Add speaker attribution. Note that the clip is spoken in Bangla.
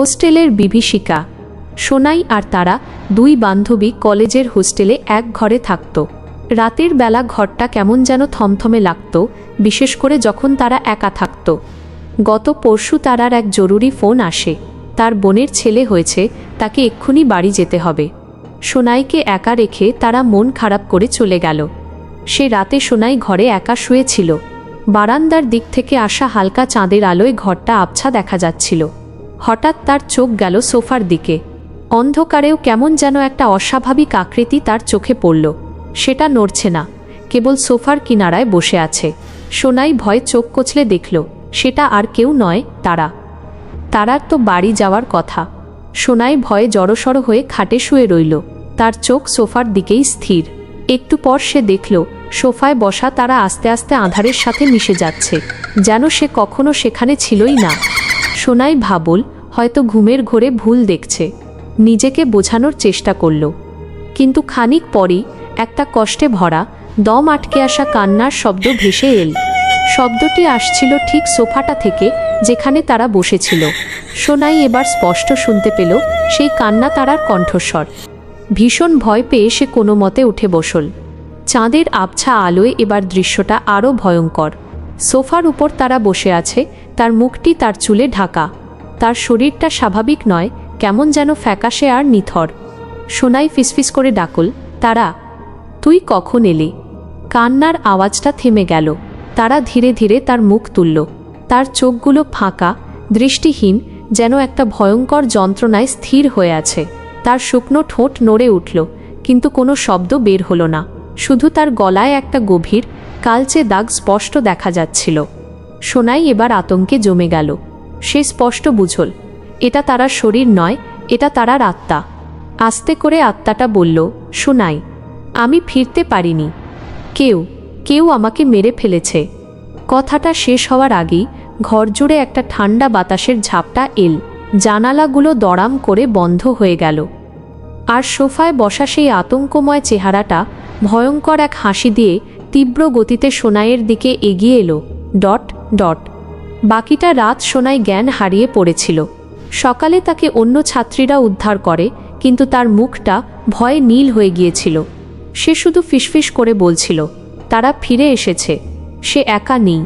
Speaker 1: হোস্টেলের বিভীষিকা। সোনাই আর তারা দুই বান্ধবী কলেজের হোস্টেলে এক ঘরে থাকত। রাতের বেলা ঘরটা কেমন যেন থমথমে লাগত, বিশেষ করে যখন তারা একা থাকত। গত পরশু তারার এক জরুরি ফোন আসে। তার বোনের ছেলে হয়েছে, তাকে এক্ষুনি বাড়ি যেতে হবে। সোনাইকে একা রেখে তারা মন খারাপ করে চলে গেল। সে রাতে সোনাই ঘরে একা শুয়েছিল বারান্দার দিক থেকে আসা হালকা চাঁদের আলোয় ঘরটা আবছা দেখা যাচ্ছিল। হঠাৎ তার চোখ গেল সোফার দিকে। অন্ধকারেও কেমন যেন একটা অস্বাভাবিক আকৃতি তার চোখে পড়ল। সেটা নড়ছে না, কেবল সোফার কিনারায় বসে আছে। সোনাই ভয়ে চোখ কচলে দেখল, সেটা আর কেউ নয়, তারা। তারার তো বাড়ি যাওয়ার কথা। সোনাই ভয়ে জড়সড় হয়ে খাটে শুয়ে রইল। তার চোখ সোফার দিকেই স্থির। একটু পর সে দেখল, সোফায় বসা তারা আস্তে আস্তে আধারের সাথে মিশে যাচ্ছে। যেন সে কখনো সেখানে ছিলই না। সোনাই ভাবল হয়তো ঘুমের ঘোরে ভুল দেখছে। নিজেকে বোঝানোর চেষ্টা করল। কিন্তু খানিক পরই একটা কষ্টে ভরা, দম আটকে আসা কান্নার শব্দ ভেসে এল। শব্দটি আসছিল ঠিক সোফাটা থেকে যেখানে তারা বসেছিল। সোনাই এবার স্পষ্ট শুনতে পেল সেই কান্না তারার কণ্ঠস্বর। ভীষণ ভয় পেয়ে সে কোনো মতে উঠে বসল। চাঁদের আবছা আলোয় এবার দৃশ্যটা আরও ভয়ঙ্কর। সোফার উপর তারা বসে আছে, তার মুখটি তার চুলে ঢাকা। তার শরীরটা স্বাভাবিক নয়, কেমন যেন ফ্যাকাশে আর নিথর। সোনাই ফিসফিস করে ডাকল, তারা, তুই কখন এলি? কান্নার আওয়াজটা থেমে গেল। তারা ধীরে ধীরে তার মুখ তুলল। তার চোখগুলো ফাঁকা, দৃষ্টিহীন, যেন একটা ভয়ঙ্কর যন্ত্রণায় স্থির হয়ে আছে। তার শুকনো ঠোঁট নড়ে উঠল, কিন্তু কোনো শব্দ বের হলো না। শুধু তার গলায় একটা গভীর কালচে দাগ স্পষ্ট দেখা যাচ্ছিল। সোনাই এবার আতঙ্কে জমে গেল। সে স্পষ্ট বুঝল, এটা তারা শরীর নয়, এটা তারার আত্মা। আস্তে করে আত্মাটা বলল, সোনাই, আমি ফিরতে পারিনি। কেউ কেউ আমাকে মেরে ফেলেছে। কথাটা শেষ হওয়ার আগেই ঘর জুড়ে একটা ঠান্ডা বাতাসের ঝাপটা এল। জানালাগুলো দড়াম করে বন্ধ হয়ে গেল। আর সোফায় বসা সেই আতঙ্কময় চেহারাটা ভয়ঙ্কর এক হাসি দিয়ে তীব্র গতিতে সোনাইয়ের দিকে এগিয়ে এলো, ডট ডট। বাকিটা রাত সোনাই জ্ঞান হারিয়ে পড়েছিল। সকালে তাকে অন্য ছাত্রীরা উদ্ধার করে, কিন্তু তার মুখটা ভয়ে নীল হয়ে গিয়েছিল। সে শুধু ফিসফিস করে বলছিল, তারা ফিরে এসেছে। সে একা নেই।